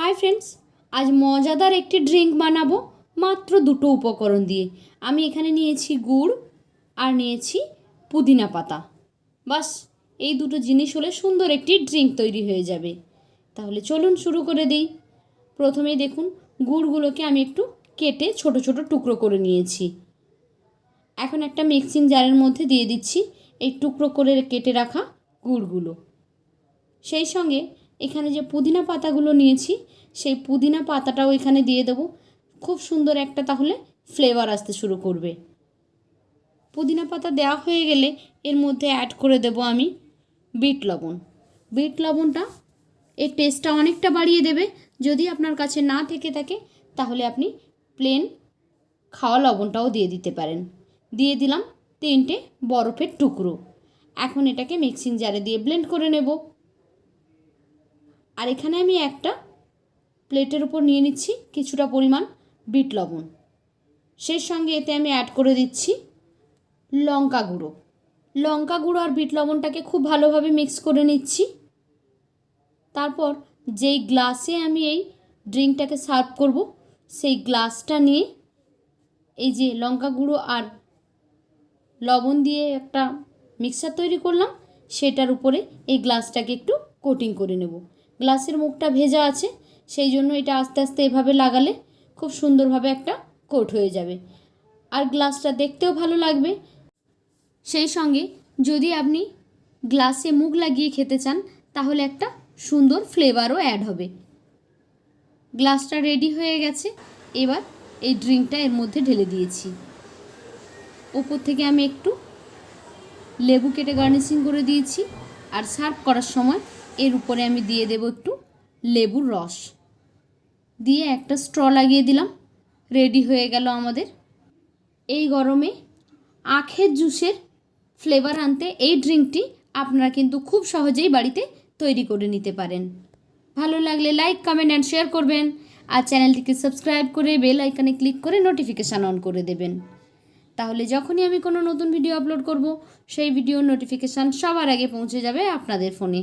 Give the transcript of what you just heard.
Hi friends আজ মজাদার একটি ড্রিঙ্ক বানাবো, মাত্র দুটো উপকরণ দিয়ে। আমি এখানে নিয়েছি গুড় আর নিয়েছি পুদিনা পাতা। বাস, এই দুটো জিনিস হলে সুন্দর একটি ড্রিঙ্ক তৈরি হয়ে যাবে। তাহলে চলুন শুরু করে দিই। প্রথমেই দেখুন, গুড়গুলোকে আমি একটু কেটে ছোট ছোট টুকরো করে নিয়েছি। এখন একটা মিক্সিং জারের মধ্যে দিয়ে দিচ্ছি, এই টুকরো করে কেটে রাখা গুড়গুলো। সেই সঙ্গে এখানে যে পুদিনা পাতাগুলো নিয়েছি, সেই পুদিনা পাতাটাও এখানে দিয়ে দেবো। খুব সুন্দর একটা তাহলে ফ্লেভার আসতে শুরু করবে। পুদিনা পাতা দেওয়া হয়ে গেলে এর মধ্যে অ্যাড করে দেব আমি বিট লবণ। বিট লবণটা এর টেস্টটা অনেকটা বাড়িয়ে দেবে। যদি আপনার কাছে না থেকে থাকে, তাহলে আপনি প্লেন খাওয়া লবণটাও দিয়ে দিতে পারেন। দিয়ে দিলাম তিনটে বরফের টুকরো। এখন এটাকে মিক্সিং জারে দিয়ে ব্লেন্ড করে নেব। আর এখানে আমি একটা প্লেটের উপর নিয়ে নিচ্ছি কিছুটা পরিমাণ বিট লবণ। সেই সঙ্গে এতে আমি অ্যাড করে দিচ্ছি লঙ্কা গুঁড়ো। লঙ্কা গুঁড়ো আর বিট লবণটাকে খুব ভালোভাবে মিক্স করে নিচ্ছি। তারপর যেই গ্লাসে আমি এই ড্রিঙ্কটাকে সার্ভ করব, সেই গ্লাসটা নিয়ে এই যে লঙ্কা গুঁড়ো আর লবণ দিয়ে একটা মিক্সার তৈরি করলাম, সেটার উপরে এই গ্লাসটাকে একটু কোটিং করে নেব। গ্লাসের মুখটা ভেজা আছে, সেই জন্য এটা আস্তে আস্তে এভাবে লাগালে খুব সুন্দরভাবে একটা কোট হয়ে যাবে। আর গ্লাসটা দেখতেও ভালো লাগবে। সেই সঙ্গে যদি আপনি গ্লাসে মুখ লাগিয়ে খেতে চান, তাহলে একটা সুন্দর ফ্লেভারও অ্যাড হবে। গ্লাসটা রেডি হয়ে গেছে। এবার এই ড্রিঙ্কটা এর মধ্যে ঢেলে দিয়েছি। ওপর থেকে আমি একটু লেবু কেটে গার্নিশিং করে দিয়েছি। আর সার্ভ করার সময় এর উপরে আমি দিয়ে দেব একটু লেবুর রস। দিয়ে একটা স্ট্র লাগিয়ে দিলাম। রেডি হয়ে গেল আমাদের। এই গরমে আখের জুসের ফ্লেভার আনতে এই ড্রিঙ্কটি আপনারা কিন্তু খুব সহজেই বাড়িতে তৈরি করে নিতে পারেন। ভালো লাগলে লাইক, কমেন্ট অ্যান্ড শেয়ার করবেন। আর চ্যানেলটিকে সাবস্ক্রাইব করে বেল আইকনে ক্লিক করে নোটিফিকেশান অন করে দেবেন। তাহলে যখনই আমি কোনো নতুন ভিডিও আপলোড করব, সেই ভিডিওর নোটিফিকেশান সবার আগে পৌঁছে যাবে আপনাদের ফোনে।